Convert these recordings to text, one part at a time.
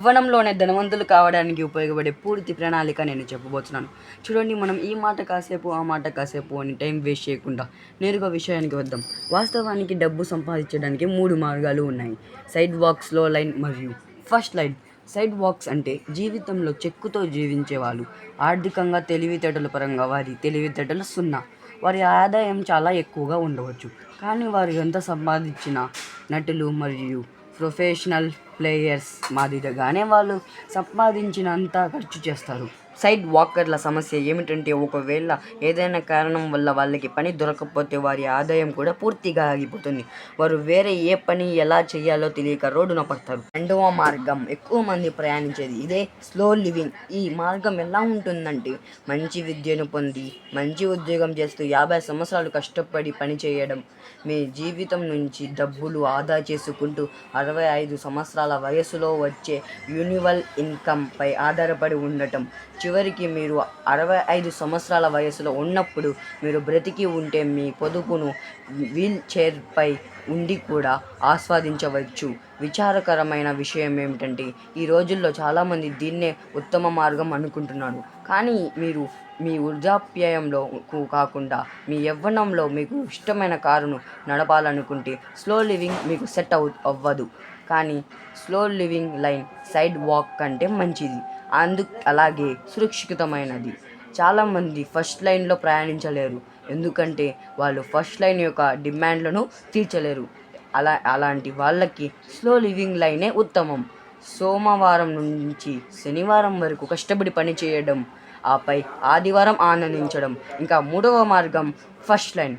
యవ్వనంలోనే ధనవంతులు కావడానికి ఉపయోగపడే పూర్తి ప్రణాళిక నేను చెప్పబోతున్నాను. చూడండి మనం ఈ మాట కాసేపు ఆ మాట కాసేపు అని టైం వేస్ట్ చేయకుండా నేరుగా విషయానికి వద్దాం. వాస్తవానికి డబ్బు సంపాదించడానికి మూడు మార్గాలు ఉన్నాయి. సైడ్ వాక్స్లో లైన్ మరియు ఫస్ట్ లైన్. సైడ్ వాక్స్ అంటే జీవితంలో చెక్కుతో జీవించే వాళ్ళు. ఆర్థికంగా తెలివితేటల పరంగా వారి తెలివితేటలు సున్నా. వారి ఆదాయం చాలా ఎక్కువగా ఉండవచ్చు. కానీ వారు ఎంత సంపాదించినా నటులు మరియు ప్రొఫెషనల్ ప్లేయర్స్ మాదిరిగానే వాళ్ళు సంపాదించినంత ఖర్చు చేస్తారు. సైడ్ వాకర్ల సమస్య ఏమిటంటే ఒకవేళ ఏదైనా కారణం వల్ల వాళ్ళకి పని దొరకకపోతే వారి ఆదాయం కూడా పూర్తిగా ఆగిపోతుంది. వారు వేరే ఏ పని ఎలా చేయాలో తెలియక రోడ్డున పడతారు. రెండవ మార్గం ఎక్కువ మంది ప్రయాణించేది ఇదే స్లో లివింగ్ ఈ మార్గం ఎలా ఉంటుందంటే మంచి విద్యను పొంది మంచి ఉద్యోగం చేస్తూ యాభై సంవత్సరాలు కష్టపడి పని చేయడం మీ జీవితం నుంచి డబ్బులు ఆదా చేసుకుంటూ అరవై ఐదు సంవత్సరాల వయసులో వచ్చే యూనివల్ ఇన్కమ్పై ఆధారపడి ఉండటం. చివరికి మీరు అరవై ఐదు సంవత్సరాల వయసులో ఉన్నప్పుడు మీరు బ్రతికి ఉంటే మీ పొదుపును వీల్ చైర్పై ఉండి కూడా ఆస్వాదించవచ్చు. విచారకరమైన విషయం ఏమిటంటే ఈ రోజుల్లో చాలామంది దీన్నే ఉత్తమ మార్గం అనుకుంటున్నారు. కానీ మీరు మీ వృద్ధాప్యాయంలో కాకుండా మీ యవ్వనంలో మీకు ఇష్టమైన కారును నడపాలనుకుంటే స్లో లివింగ్ మీకు సెట్ అవు అవ్వదు. కానీ slow living line side walk కంటే మంచిది. అందు అలాగే సురక్షితమైనది. చాలామంది ఫస్ట్ లైన్లో ప్రయాణించలేరు. ఎందుకంటే వాళ్ళు ఫస్ట్ లైన్ యొక్క డిమాండ్లను తీర్చలేరు. అలా అలాంటి వాళ్ళకి స్లో లివింగ్ లైనే ఉత్తమం. సోమవారం నుంచి శనివారం వరకు కష్టపడి పని చేయడం ఆపై ఆదివారం ఆనందించడం ఇంకా మూడవ మార్గం ఫస్ట్ లైన్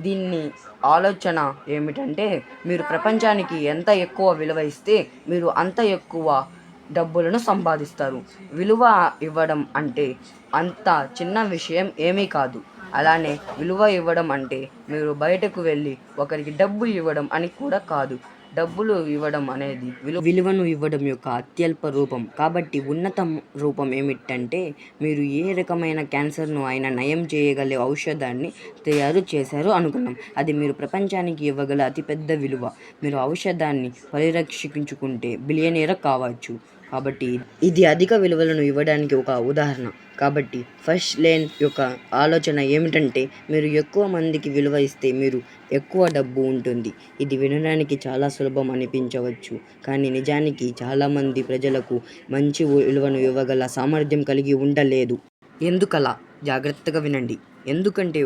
దీన్ని ఆలోచన ఏమిటంటే మీరు ప్రపంచానికి ఎంత ఎక్కువ విలువ ఇస్తే మీరు అంత ఎక్కువ డబ్బులను సంపాదిస్తారు. విలువ ఇవ్వడం అంటే అంత చిన్న విషయం ఏమీ కాదు. అలానే విలువ ఇవ్వడం అంటే మీరు బయటకు వెళ్ళి ఒకరికి డబ్బు ఇవ్వడం అని కూడా కాదు. డబ్బులు ఇవ్వడం అనేది విలు విలువను ఇవ్వడం యొక్క అత్యల్ప రూపం. కాబట్టి ఉన్నత రూపం ఏమిటంటే మీరు ఏ రకమైన క్యాన్సర్ను అయినా నయం చేయగల ఔషధాన్ని తయారు చేశారు అనుకున్నాం. అది మీరు ప్రపంచానికి ఇవ్వగల అతిపెద్ద విలువ. మీరు ఔషధాన్ని పరిరక్షించుకుంటే బిలియనీర కావచ్చు. కాబట్టి ఇది అధిక విలువలను ఇవ్వడానికి ఒక ఉదాహరణ. కాబట్టి ఫస్ట్ లేన్ యొక్క ఆలోచన ఏమిటంటే మీరు ఎక్కువ మందికి విలువ ఇస్తే మీరు ఎక్కువ డబ్బు ఉంటుంది. ఇది వినడానికి చాలా సులభం అనిపించవచ్చు. కానీ నిజానికి చాలామంది ప్రజలకు మంచి విలువను ఇవ్వగల సామర్థ్యం కలిగి ఉండలేదు. ఎందుకలా? జాగ్రత్తగా వినండి. ఎందుకంటే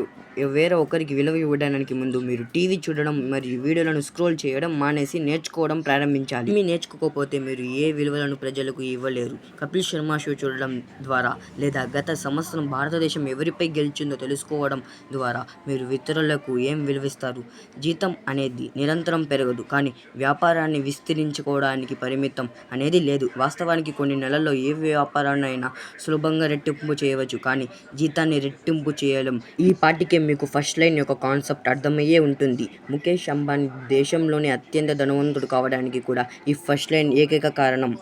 వేరే ఒకరికి విలువ ఇవ్వడానికి ముందు మీరు టీవీ చూడడం మరియు వీడియోలను స్క్రోల్ చేయడం మానేసి నేర్చుకోవడం ప్రారంభించాలి. మీ నేర్చుకోకపోతే మీరు ఏ విలువలను ప్రజలకు ఇవ్వలేరు. కపిల్ శర్మ షో చూడడం ద్వారా లేదా గత సంవత్సరం భారతదేశం ఎవరిపై గెలిచిందో తెలుసుకోవడం ద్వారా మీరు ఇతరులకు ఏం విలువిస్తారు? జీతం అనేది నిరంతరం పెరగదు. కానీ వ్యాపారాన్ని విస్తరించుకోవడానికి పరిమితం అనేది లేదు. వాస్తవానికి కొన్ని నెలల్లో ఏ వ్యాపారాన్నైనా సులభంగా రెట్టింపు చేయవచ్చు. కానీ జీ జీతాన్ని రెట్టింపు చేయడం ఈ పాటికే మీకు ఫస్ట్ లైన్ యొక్క కాన్సెప్ట్ అర్థమయ్యే ఉంటుంది. ముఖేష్ అంబానీ దేశంలోనే అత్యంత ధనవంతుడు కావడానికి కూడా ఈ ఫస్ట్ లైన్ ఏకైక కారణం.